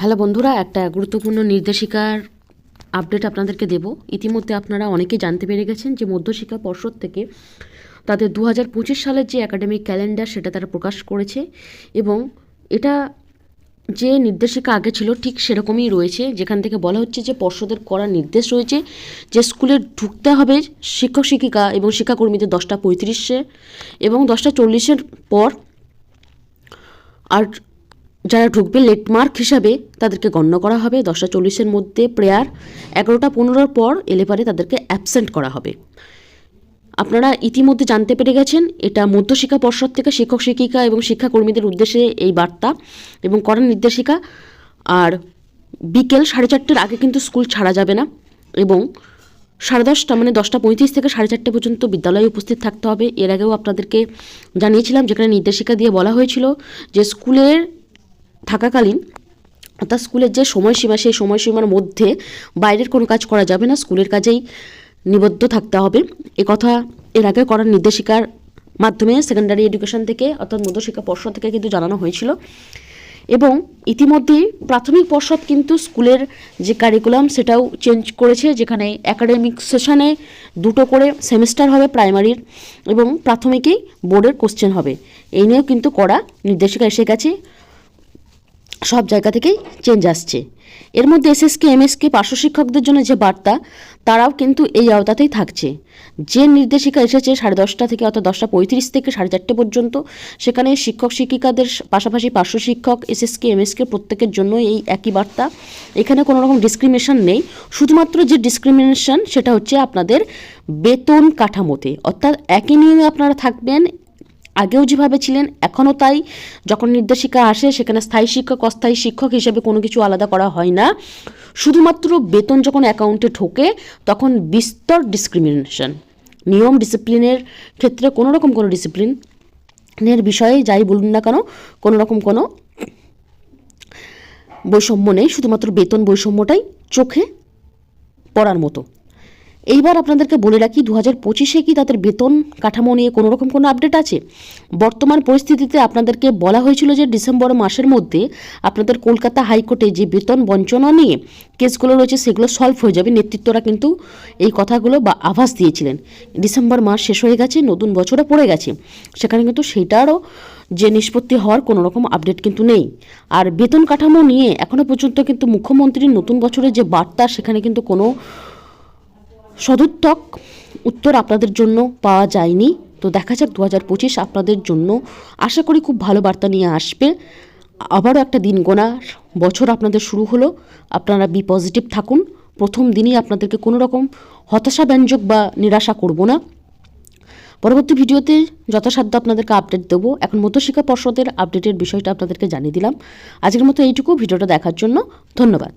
Hello বন্ধুরা, একটা গুরুত্বপূর্ণ নির্দেশিকার আপডেট আপনাদেরকে দেব। ইতিমধ্যে আপনারা অনেকে জানতে পেরে গেছেন যে মধ্যশিক্ষা পর্ষদ থেকে তাদের দু হাজার পঁচিশ সালের যে একাডেমিক ক্যালেন্ডার সেটা তারা প্রকাশ করেছে এবং এটা যে নির্দেশিকা আগে ছিল ঠিক সেরকমই রয়েছে। যেখান থেকে বলা হচ্ছে যে পর্ষদের করা নির্দেশ রয়েছে যে স্কুলে ঢুকতে হবে শিক্ষক, শিক্ষিকা এবং শিক্ষাকর্মীদের দশটা পঁয়ত্রিশে এবং দশটা চল্লিশের পর আর যারা ঢুকবে লেটমার্ক হিসাবে তাদেরকে গণ্য করা হবে। দশটা চল্লিশের মধ্যে প্রেয়ার এগারোটা পনেরোর পর এলে পারে তাদেরকে অ্যাবসেন্ট করা হবে। আপনারা ইতিমধ্যে জানতে পেরে গেছেন, এটা মধ্যশিক্ষা পর্ষদ থেকে শিক্ষক, শিক্ষিকা এবং শিক্ষাকর্মীদের উদ্দেশ্যে এই বার্তা এবং করার নির্দেশিকা। আর বিকেল সাড়ে চারটের আগে কিন্তু স্কুল ছাড়া যাবে না এবং সাড়ে দশটা মানে দশটা পঁয়ত্রিশ থেকে সাড়ে চারটে পর্যন্ত বিদ্যালয়ে উপস্থিত থাকতে হবে। এর আগেও আপনাদেরকে জানিয়েছিলাম, যেখানে নির্দেশিকা দিয়ে বলা হয়েছিল যে স্কুলের থাকাকালীন অর্থাৎ স্কুলের যে সময়সীমা, সেই সময়সীমার মধ্যে বাইরের কোনো কাজ করা যাবে না, স্কুলের কাজেই নিবদ্ধ থাকতে হবে। এ কথা এর আগে করার নির্দেশিকার মাধ্যমে সেকেন্ডারি এডুকেশন থেকে অর্থাৎ মধ্যশিক্ষা পর্ষদ থেকে কিন্তু জানানো হয়েছিল। এবং ইতিমধ্যেই প্রাথমিক পর্ষদ কিন্তু স্কুলের যে কারিকুলাম সেটাও চেঞ্জ করেছে, যেখানে একাডেমিক সেশনে দুটো করে সেমিস্টার হবে প্রাইমারির এবং প্রাথমিকেই বোর্ডের কোশ্চেন হবে। এই নিয়েও কিন্তু করা নির্দেশিকা এসে গেছে। সব জায়গা থেকেই চেঞ্জ আসছে। এর মধ্যে এসএসকে এমএসকে পার্শ্ব শিক্ষকদের জন্য যে বার্তা, তারাও কিন্তু এই আওতাতেই থাকছে। যে নির্দেশিকা এসেছে সাড়ে দশটা থেকে অর্থাৎ দশটা পঁয়ত্রিশ থেকে সাড়ে চারটে পর্যন্ত, সেখানে শিক্ষক, শিক্ষিকাদের পাশাপাশি পার্শ্ব শিক্ষক এসএসকে এমএসকে প্রত্যেকের জন্য এই একই বার্তা। এখানে কোনো রকম ডিসক্রিমিনেশন নেই। শুধুমাত্র যে ডিসক্রিমিনেশন সেটা হচ্ছে আপনাদের বেতন কাঠামোতে। অর্থাৎ একই নিয়মে আপনারা থাকবেন আগেও যেভাবে ছিলেন, এখনও তাই। যখন নির্দেশিকা আসে, সেখানে স্থায়ী শিক্ষক, অস্থায়ী শিক্ষক হিসেবে কোনো কিছু আলাদা করা হয় না। শুধুমাত্র বেতন যখন অ্যাকাউন্টে ঢোকে, তখন বিস্তর ডিসক্রিমিনেশন নিয়ম ডিসিপ্লিনের ক্ষেত্রে কোনো রকম কোনো ডিসিপ্লিনের বিষয়ে যাই বলুন না কেন কোনো রকম কোনো বৈষম্য নেই। শুধুমাত্র বেতন বৈষম্যটাই চোখে পড়ার মতো। এইবার আপনাদেরকে বলে রাখি দু হাজার পঁচিশে কি তাদের বেতন কাঠামো নিয়ে কোনো রকম কোনো আপডেট আছে? বর্তমান পরিস্থিতিতে আপনাদেরকে বলা হয়েছিল যে ডিসেম্বর মাসের মধ্যে আপনাদের কলকাতা হাইকোর্টে যে বেতন বঞ্চনা নিয়ে কেসগুলো রয়েছে, সেগুলো সলভ হয়ে যাবে। নেতৃত্বরা কিন্তু এই কথাগুলো বা আভাস দিয়েছিলেন। ডিসেম্বর মাস শেষ হয়ে গেছে, নতুন বছরে পড়ে গেছে। সেখানে কিন্তু সেটারও যে নিষ্পত্তি হওয়ার কোনো রকম আপডেট কিন্তু নেই। আর বেতন কাঠামো নিয়ে এখনও পর্যন্ত কিন্তু মুখ্যমন্ত্রীর নতুন বছরের যে বার্তা, সেখানে কিন্তু কোনো সদুত্তক উত্তর আপনাদের জন্য পাওয়া যায়নি। তো দেখা যাক দু হাজার পঁচিশ আপনাদের জন্য। আশা করি খুব ভালো বার্তা নিয়ে আসবে। আবারও একটা দিন গোনার বছর আপনাদের শুরু হলো। আপনারা বি পজিটিভ থাকুন। প্রথম দিনই আপনাদেরকে কোনো রকম হতাশাব্যঞ্জক বা নিরাশা করব না। পরবর্তী ভিডিওতে যথাসাধ্য আপনাদেরকে আপডেট দেবো। এখন মধ্যশিক্ষা পর্ষদের আপডেটের বিষয়টা আপনাদেরকে জানিয়ে দিলাম। আজকের মতো এইটুকু। ভিডিওটা দেখার জন্য ধন্যবাদ।